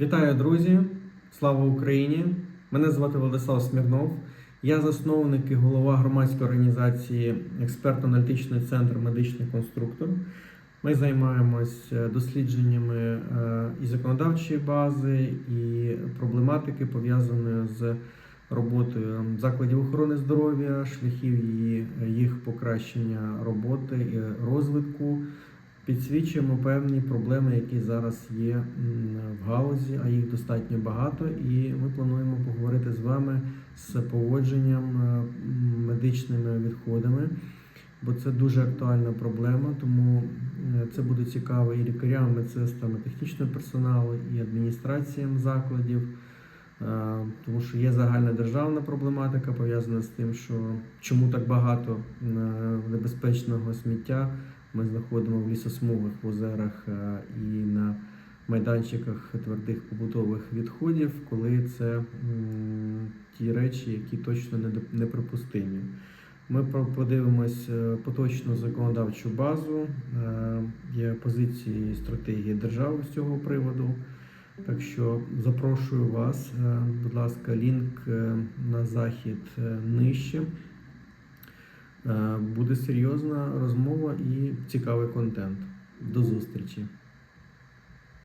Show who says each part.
Speaker 1: Вітаю, друзі! Слава Україні! Мене звати Владислав Смірнов. Я засновник і голова громадської організації експертно-аналітичний центр медичний конструктор. Ми займаємось е, дослідженнями е, і законодавчої бази, і проблематики пов'язаної з роботою закладів охорони здоров'я, шляхів її, їх покращення роботи і розвитку. Підсвічуємо певні проблеми, які зараз є в галузі, а їх достатньо багато. І ми плануємо поговорити з вами з поводженням е, медичними відходами, бо це дуже актуальна проблема. Тому е, це буде цікаво і лікарям, і медсестрам, і технічному персоналу, і адміністраціям закладів. Е, Тому що є загальна державна проблематика пов'язана з тим, що чому так багато небезпечного сміття ми знаходимо в лісосмугах, в озерах е, і на майданчиках твердих побутових відходів, коли це ті речі, які точно неприпустимі. Ми подивимось е, поточну законодавчу базу, е, є позиції і стратегії держави з цього приводу. Так що запрошую вас, будь ласка, лінк на захід нижче. Е, Буде серйозна розмова і цікавий контент. До зустрічі!